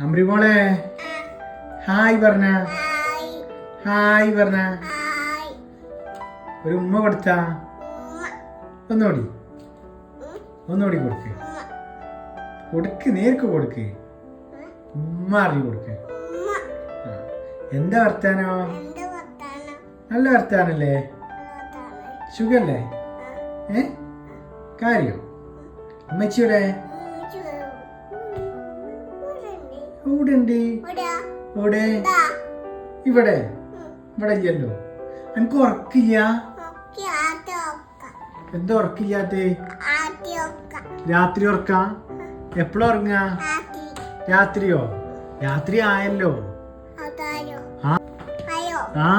അമ്രി പോളെ hi പറഞ്ഞ hi. പറഞ്ഞ ഒരു ഉമ്മ കൊടുത്ത? ഒന്നോടി. ഒന്നോടി കൊടുക്ക്. കൊടുക്ക് നേർക്ക് കൊടുക്ക്. ഉമ്മ. അറിഞ്ഞു കൊടുക്ക്. എന്താ വർത്താനോ? നല്ല വർത്താനല്ലേ? സുഖല്ലേ? ഏ? കാര്യം? അമ്മച്ചിയുടെ ഉണ്ട് ഇവിടെ ഇവിടെ. ഇവിടെ ഇല്ലല്ലോ എനിക്ക് ഉറക്കില്ല? എന്താ ഉറക്കില്ലാത്തേ? രാത്രി ഉറക്ക? എപ്പോഴും ഉറങ്ങ? രാത്രിയോ? രാത്രി ആയല്ലോ. ആ. ആ.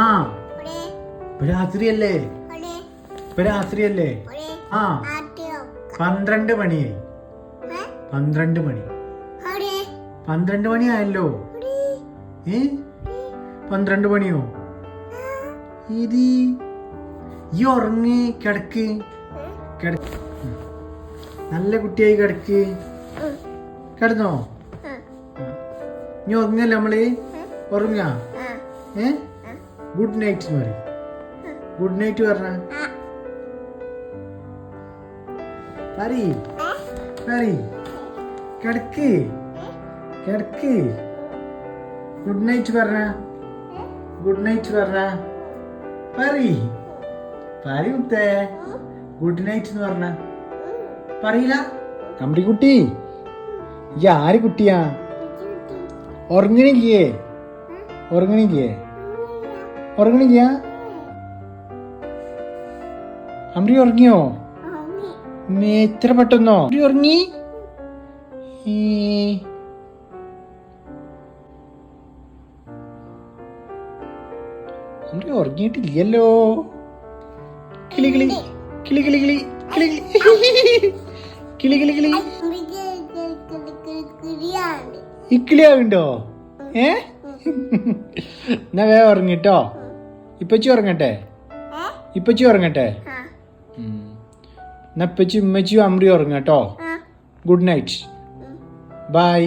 ഇപ്പൊ രാത്രിയല്ലേ? ഇപ്പൊ രാത്രിയല്ലേ? ആ. പന്ത്രണ്ട് മണിയായി പന്ത്രണ്ട് മണി. പന്ത്രണ്ട് മണിയായല്ലോ. ഏ? പന്ത്രണ്ട് മണിയോ? ഇത്. ഈ ഉറങ്ങി കിടക്ക്. കിടക്ക് നല്ല കുട്ടിയായി കിടക്ക്. കിടന്നോ? ഇനി ഉറങ്ങല്ലേ നമ്മൾ? ഉറങ്ങ? ഏ? ഗുഡ് നൈറ്റ് എന്ന് പറയും. ഗുഡ് നൈറ്റ് പറഞ്ഞ? പറയ്. പറയ്. കിടക്ക്. കിടക്ക്. ഗുഡ് നൈറ്റ് പറഞ്ഞ? ഗുഡ് നൈറ്റ് പറഞ്ഞ? പറി പറി മുത്തേ. ഗുഡ് നൈറ്റ് എന്ന് പറഞ്ഞ? പറയില്ല. തമ്പി കുട്ടി ഈ ആര് കുട്ടിയാ? ഉറങ്ങണില്ലേ? ഉറങ്ങണില്ലേ? ഉറങ്ങണില്ല? അമ്രി ഉറങ്ങിയോ? എത്ര പെട്ടെന്നോ? അമ്രി ഉറങ്ങി? ഈ. അമ്രി ഉറങ്ങിയിട്ടില്ലല്ലോ. കിളി കിളി കിളി കിളി കിളി കിളി കിളി കിളി കിളി. ഇക്കിളിയാവുണ്ടോ ഏ? എന്നാ വേ ഉറങ്ങിട്ടോ. ഇപ്പച്ചി ഉറങ്ങട്ടെ? ഇപ്പച്ചി ഉറങ്ങട്ടെ. എന്നാ ഇപ്പച്ചി ഉമ്മച്ചിയും അമ്രി ഉറങ്ങട്ടോ. Good night bye